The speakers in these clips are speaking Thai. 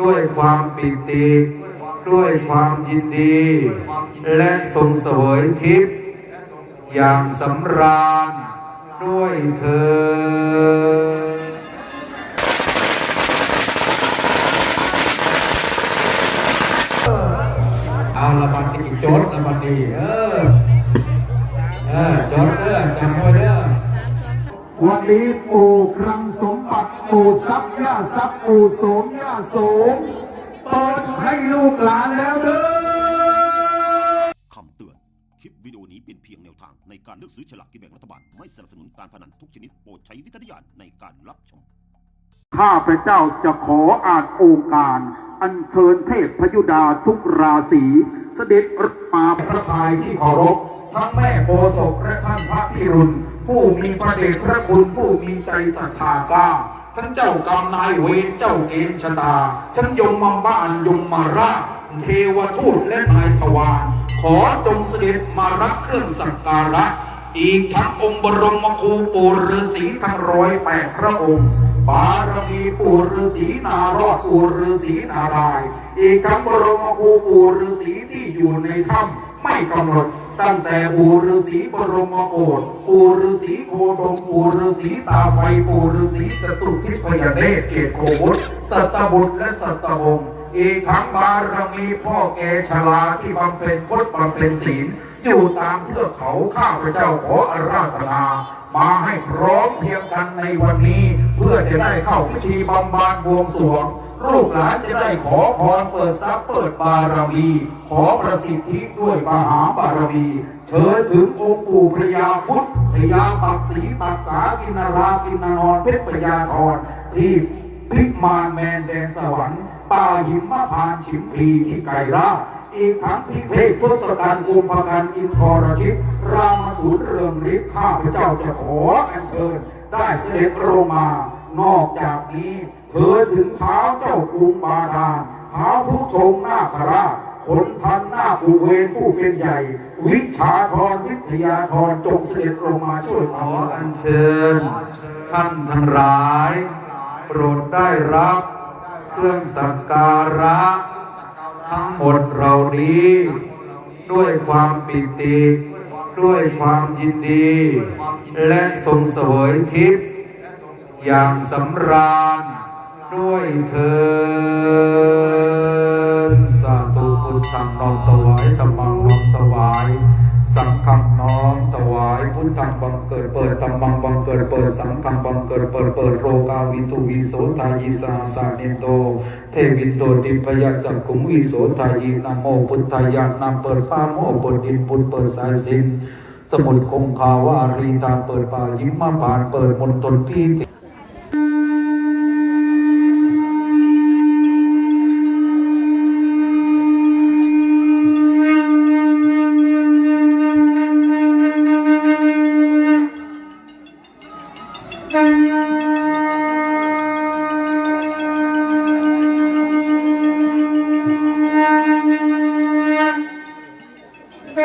ด้วยความปิติ ด้วยความยินดี และทรงเสวยทิพย์อย่างสำราญด้วยเธอเอาละบัดนี้จดละบัดนี้เออเออจดเด้อจำไว้เด้อวันนี้ปู่คลังสมบัติปู่ทรัพย์ย่าทรัพย์ปู่โสม สมเปิดให้ลูกหลานแล้วเด้อคำเตือน คลิปวิดีโอนี้เป็นเพียงแนวทางในการเลือกซื้อฉลากกินแบ่งรัฐบาล ไม่สนับสนุนการพนันทุกชนิดโปรดใช้วิจารณญาณในการรับชม ข้าพเจ้าจะขออ่านองค์การ อัญเชิญเทพพยุดาทุกราศีเสด็จมาพระทัยที่เคารพทั้งแม่โพศกและท่านพระพิรุณผู้มีพระเดชพระคุณผู้มีใจศรัทธากล้า ท่านเจ้ากรรมนายเวรเจ้าเกณฑ์ชะตาท่านยมมาบ้านยมมาราชเทวทูตและนายทวารขอจงเสด็จมารับเครื่องสักการะ อีกทั้งองค์บรมครูปูฤาษีทั้งร้อยแปดพระองค์บารมีปูฤาษีนารอดปูฤาษีนาราย อีกทั้งบรมครูปูฤาษีที่อยู่ในถ้ำไม่กำหนด ตั้งแต่ปู่ฤาษีบรมโอษปู่ฤาษีโคดมปู่ฤาษีตาไฟปู่ฤาษีจตุทิพยเนตรเกตโควุฒสัตบุตรและสัตวงศ์อีกทั้งบารมีพ่อแกชลาที่บำเพ็ญพจน์บำเพ็ญศีลอยู่ตามเทือกเขาข้าพระเจ้าขออาราธนา มาให้พร้อมเพียงกันในวันนี้ เพื่อจะได้เข้าพิธีบำบานบวงสรวง ลูกหลานจะได้ขอพรเปิดทรัพย์เปิดบารมี ขอประสิทธิด้วยมหาบารมีเชิญถึงองค์ปู่พระยาพุทธพระยาปักศีปักษากินรากินนอนเพชรพญาธรที่พิมานแมนแดนสวรรค์ป่าหิมพานต์ฉิมพีที่ไกรราอีกทั้งที่เพทศกัณฐ์อุปกันอินทรชิตรามสูรเรืองฤทธิ์ข้าพระเจ้าจะขออัญเชิญได้เสด็จลงมา นอกจากนี้เถิดถึงเท้าเจ้ากรุงบาดาลเท้าผู้ชงนาคราชคนทันหน้าผู้เวรผู้เป็นใหญ่ วิชาธรวิทยาธรจงเสด็จลงมาช่วยขออัญเชิญ ท่านทั้งหลาย โปรดได้รับ เครื่องสักการะ ทั้งหมดเรานี้ ด้วยความปิติ ด้วยความยินดี และทรงเสวยทิพย์ อย่างสำราญด้วยเธอญสาธุพุทธังน้อมถวายธรรมังน้อมถวาย สังฆังน้อมถวายพุทธังบังเกิดเปิดธรรมังบังเกิดเปิดสังฆังบังเกิดเปิดเปิดโรกาวิทุวิโสทายิสาสาเนโต เทวินโตติพยักจักขุงวิโสทายินะโมพุทธายะนำเปิดฟ้าโมเปิดดินปุตเปิดสายสินสมุดคงคาวารีตาเปิดป่ายิ้มมาผ่านเปิดมนตนที่ ดี๋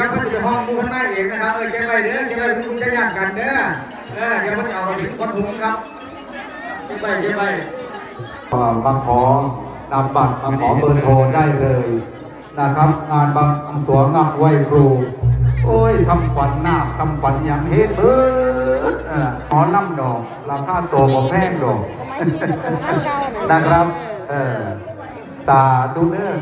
ยวเขาจะห้องมูข้างหน้าเองนะครับเออเก็บไว้เด้อเก็บไว้คุณจะยากกันเด้อเออเดี๋ยวมันเอาไปถึงวัดถุงครับเก็บไว้เก็บไว้มาขอนำบัตรมาขอเบอร์โทรได้เลยนะครับ งานบางสวงงานไหวครู โอ้ยทำขวัญหน้าคทำขวัญอย่างเฮ็ดเบิดเออขอน้ำดอกราคาตัวบ่แพงดอก นะครับ เออตาดูเด้อ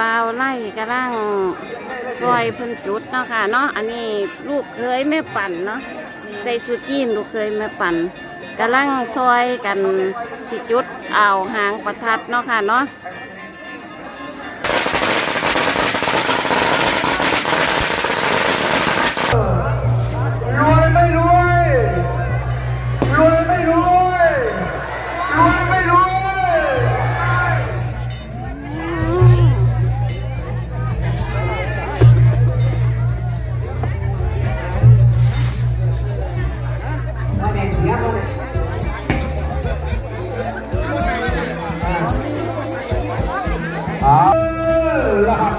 บาวไล่กระลังซอยเพิ่นจุดเนาะค่ะเนาะอันนี้ลูกเคยแม่ปั่นเนาะใส่สุจีนลูกเคยแม่ปั่นกระลังซอยกันสิจุดเอาหางประทัดเนาะค่ะเนาะ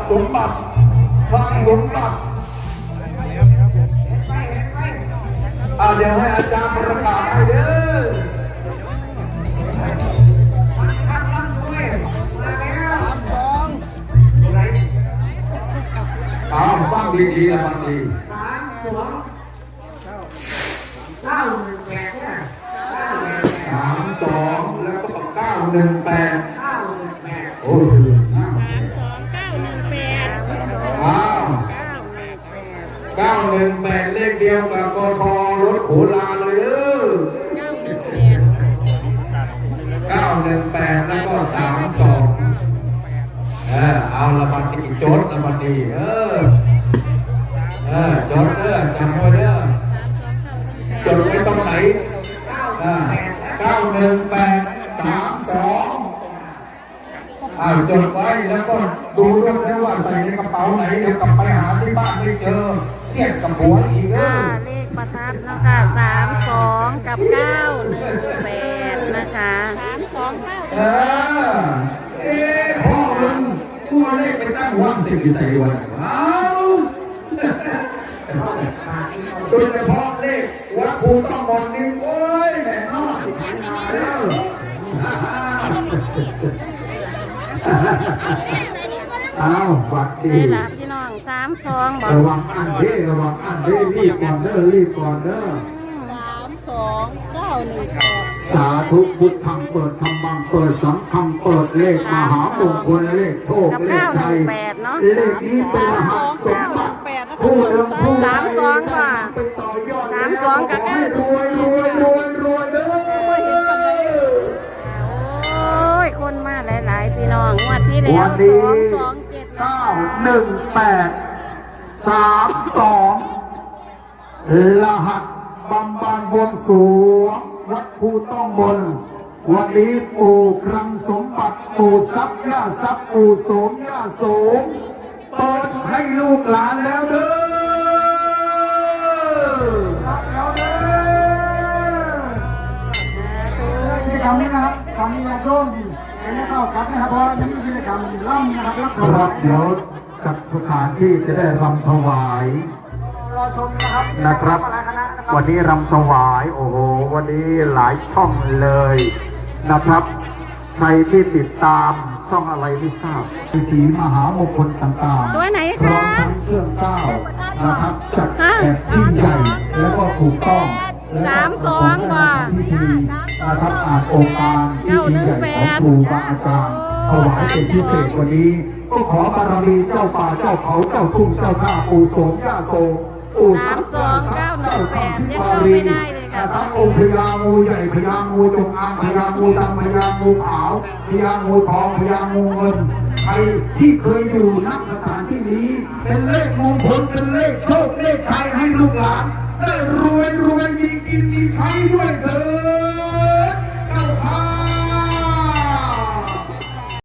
สมบัติคลังสมบัติอาเดี๋ยวให้อาจารย์ประกาศให้เด้ออ้าวฟังดีๆนะฟังดีสามสองเก้าหนึ่งแปดเนี่ยเก้าหนึ่งแปดสามสองแล้วก็เก้าหนึ่งแปดเก้าหนึ่งแปดโอ้ย เก้าหนึ่งแปดเลขเดียวกับกทรถหูลาเลยเก้าหนึ่งแปดแล้วก็สามสองเออเอาละบัดนี้จดละบัดนี้เออ ดูด้วยนะว่าใส่ในกระเป๋าไหนเดี๋ยวกลับไปหาที่บ้านไม่เจอเครียดกับผัวอีกเด้ค่ะอเลขประทัดเนาะค่ะสามสองกับเก้าหนึ่งแปดนะคะสามสองเก้าเออเอ๊ะพ่อมึงตัวเลขไปตั้งว่างสิบกี่ใส่วันเอาโดยเฉพาะเลขวัดภูต้องมนนี่โอ้ยแม่นอกมาแล้ว อ้าวบัดดีนี่ละพี่น้องสามสองบอกระวังอันเด้ระวังอันเด้รีบก่อนเด้อรีบก่อนเด้อสามสองเก้าหนึ่งแปดสาธุพุทธังเปิดธรรมังเปิดสังฆังเปิดเลขมหามงคลเลขโชคกับเลขเก้าหไทนึ่ยงแปดเนาะเลขนี้เป็นรหัสสมบัติผู้เดิมผู้สามสองว่ะไปต่อยอดสามสองกับเก้าให้รวยรวยรวยรวยเด้อ โอ้ย คนมาหลาย ๆ พี่น้องงวดที่แล้ววันสนี้องสองเจ็ดนะเก้า หนึ่งแปดสามสองรหัสบำบานบนสูงวัดภูต้องบน วันนี้ปู่ครังสมบัติปู่ทรัพย์ย่าทรัพย์ปู่โสมย่าโสมเปิดให้ลูกหลานแล้วเด้อรับแล้วเด้อกิจกรรมนี้นะครับตอนนี้ญาติโยมยังไม่เข้ากับนะครับเพราะยัง มีกิจกรรมล่ำนะครับรับครับ เดี๋ยวจัดสถานที่จะได้รำถวายรอชมนะครับนะครับหลายคณะนะครับ วันนี้รำถวาย โอ้โห วันนี้หลายช่องเลยนะครับ ใครที่ติดตามช่องอะไรไม่ทราบมีสีมหามงคลต่างๆตัวไหนพร้อคะมทั้งเครื่องเก้านะครับจัดแบบยิ่งใหญ่แล้วก็ถูกต้องและก็สามสองว่ะพิธีนะครับอ่านองค์การพิธีใหญ่ของครูบาอาจารย์ ถวายเป็นพิเศษวันนี้ ก็ขอบารมีเจ้าป่าเจ้าเขาเจ้าทุ่งเจ้าท่าปู่โสมย่าโสมปู่ทรัพย์สามสองเก้าหนึ่งแปดยังเข้าไม่ได้เลยค่ะนะครับองค์พญางูใหญ่พญางูจงอางพญางูดำพญางูขาวพญางูทองพญางูเงินใครที่เคยอยู่ณสถานที่นี้ เป็นเลขมงคลเป็นเลขโชคเลขชัยให้ลูกหลาน ได้รวยรวยมีกินมีใช้ด้วยเถิด